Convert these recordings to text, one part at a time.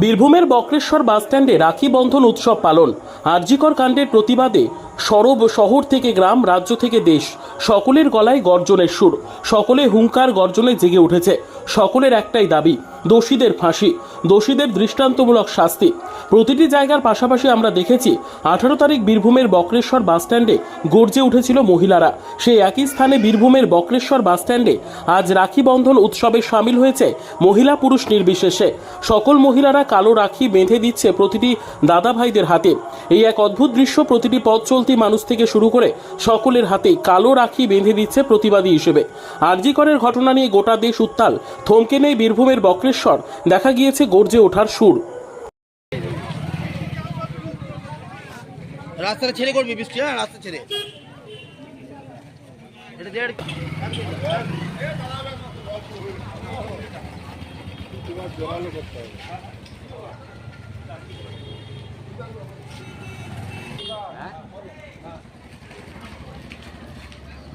বীরভূমের বক্রেশ্বর বাসস্ট্যান্ডে রাখি বন্ধন উৎসব পালন। আরজিকর কাণ্ডের প্রতিবাদে সরব শহর থেকে গ্রাম, রাজ্য থেকে দেশ। সকলের গলায় গর্জনের সুর। সকলে হুঙ্কার গর্জনে জেগে উঠেছে। সকলের একটাই দাবি, দোষীদের ফাঁসি। দোষীদের দৃষ্টান্তমূলক শাস্তি। প্রতিটি জায়গার পাশাপাশি আমরা দেখেছি, আঠারো তারিখ বীরভূমের বক্রেশ্বর বাসস্ট্যান্ডে গর্জে উঠেছিল মহিলারা। সেই একই স্থানে বীরভূমের বক্রেশ্বর বাসস্ট্যান্ডে আজ রাখি বন্ধন উৎসবে সামিল হয়েছে মহিলা পুরুষ নির্বিশেষে। সকল মহিলারা কালো রাখি বেঁধে দিচ্ছে প্রতিটি দাদা ভাইদের হাতে। এই এক অদ্ভুত দৃশ্য প্রতিটি পথ চলতি মানুষ থেকে শুরু করে সকলের হাতে কালো রাখি বেঁধে দিচ্ছে প্রতিবাদী হিসেবে। আরজিকরের ঘটনা নিয়ে গোটা দেশ উত্তাল। থমকে নেই বীরভূমের বক্রেশ্বর। দেখা গিয়েছে গর্জে ওঠার সুর। রাস্তাটা ছেড়ে করবি, বৃষ্টি হ্যাঁ রাস্তা ছেড়ে। এটা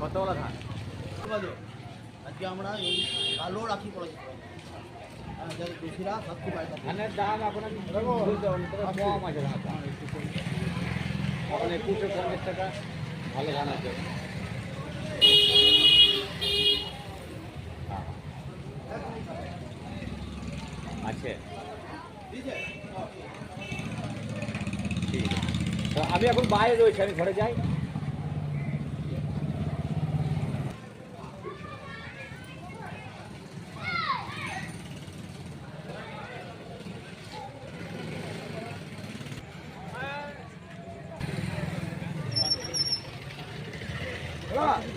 কতগুলো ধান? আজকে আমরা এই কালো রাখি পড়েছি। দোষীরা পায় তাদের। ধানের দাম বুঝতে কম আছে এখন একুশে পঞ্চাশ টাকা ভালো ধান আছে। আছে। ঠিক আছে। তো আমি এখন বাইরে রয়েছি আমি ঘরে যাই। হ্যাঁ